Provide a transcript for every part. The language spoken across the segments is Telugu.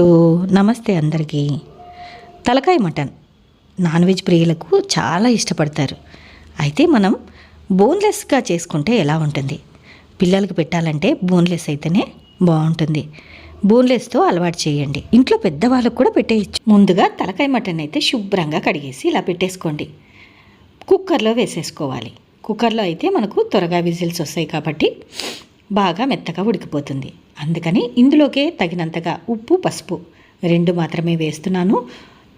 నమస్తే అందరికీ. తలకాయ మటన్. నాన్ వెజ్ ప్రియులకు చాలా ఇష్టపడతారు. అయితే మనం బోన్లెస్గా చేసుకుంటే ఎలా ఉంటుంది? పిల్లలకు పెట్టాలంటే బోన్లెస్ అయితేనే బాగుంటుంది. బోన్లెస్తో అలవాటు చేయండి. ఇంట్లో పెద్దవాళ్ళకు కూడా పెట్టేయచ్చు. ముందుగా తలకాయ మటన్ అయితే శుభ్రంగా కడిగేసి ఇలా పెట్టేసుకోండి. కుక్కర్లో వేసేసుకోవాలి. కుక్కర్లో అయితే మనకు త్వరగా విజిల్స్ వస్తాయి కాబట్టి బాగా మెత్తగా ఉడికిపోతుంది. అందుకని ఇందులోకే తగినంతగా ఉప్పు పసుపు రెండు మాత్రమే వేస్తున్నాను.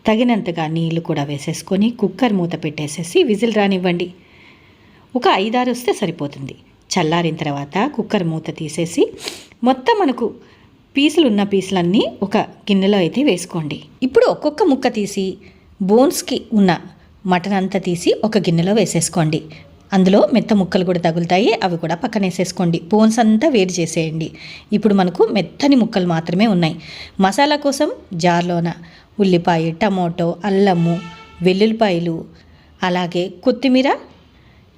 తగినంతగా నీళ్ళు కూడా వేసేసుకొని కుక్కర్ మూత పెట్టేసేసి విజిల్ రానివ్వండి. ఒక ఐదారు వస్తే సరిపోతుంది. చల్లారిన తర్వాత కుక్కర్ మూత తీసేసి మొత్తం మనకు పీసులు ఉన్న పీసులన్నీ ఒక గిన్నెలో అయితే వేసుకోండి. ఇప్పుడు ఒక్కొక్క ముక్క తీసి బోన్స్కి ఉన్న మటన్ అంతా తీసి ఒక గిన్నెలో వేసేసుకోండి. అందులో మెత్త ముక్కలు కూడా తగులుతాయి. అవి కూడా పక్కన వేసేసుకోండి. బోన్స్ అంతా వేడి చేసేయండి. ఇప్పుడు మనకు మెత్తని ముక్కలు మాత్రమే ఉన్నాయి. మసాలా కోసం జార్లోన ఉల్లిపాయ టమోటో అల్లము వెల్లుల్లిపాయలు అలాగే కొత్తిమీర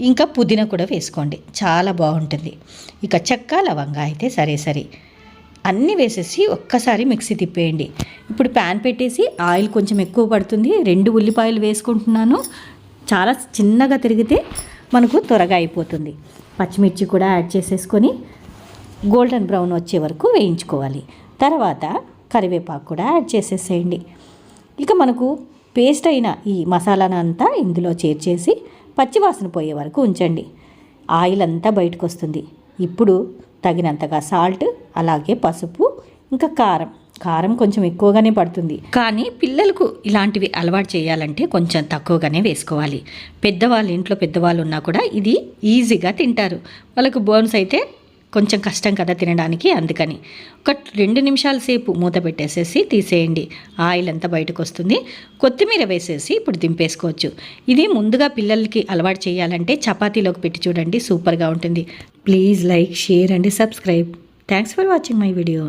ఇంకా పుదీనా కూడా వేసుకోండి. చాలా బాగుంటుంది. ఇక చెక్క లవంగా అయితే సరే సరే. అన్నీ వేసేసి ఒక్కసారి మిక్సీ తిప్పేయండి. ఇప్పుడు ప్యాన్ పెట్టేసి ఆయిల్ కొంచెం ఎక్కువ పడుతుంది. రెండు ఉల్లిపాయలు వేసుకుంటున్నాను. చాలా చిన్నగా తిరిగితే మనకు త్వరగా అయిపోతుంది. పచ్చిమిర్చి కూడా యాడ్ చేసేసుకొని గోల్డెన్ బ్రౌన్ వచ్చే వరకు వేయించుకోవాలి. తర్వాత కరివేపాకు కూడా యాడ్ చేసేసేయండి. ఇక మనకు పేస్ట్ అయిన ఈ మసాలాను అంతా ఇందులో చేర్చేసి పచ్చివాసన పోయే వరకు ఉంచండి. ఆయిల్ అంతా బయటకు వస్తుంది ఇప్పుడు తగినంతగా సాల్ట్ అలాగే పసుపు ఇంకా కారం కారం కొంచెం ఎక్కువగానే పడుతుంది. కానీ పిల్లలకు ఇలాంటివి అలవాటు చేయాలంటే కొంచెం తక్కువగానే వేసుకోవాలి. పెద్దవాళ్ళు ఇంట్లో పెద్దవాళ్ళు ఉన్నా కూడా ఇది ఈజీగా తింటారు. వాళ్ళకు బోన్స్ అయితే కొంచెం కష్టం కదా తినడానికి అందుకని. ఒక రెండు నిమిషాల సేపు మూత పెట్టేసేసి తీసేయండి. ఆయిల్ అంతా బయటకు వస్తుంది. కొత్తిమీర వేసేసి ఇప్పుడు దింపేసుకోవచ్చు. ఇది ముందుగా పిల్లలకి అలవాటు చేయాలంటే చపాతీలోకి పెట్టి చూడండి. సూపర్గా ఉంటుంది. Please like share and subscribe. Thanks for watching my video.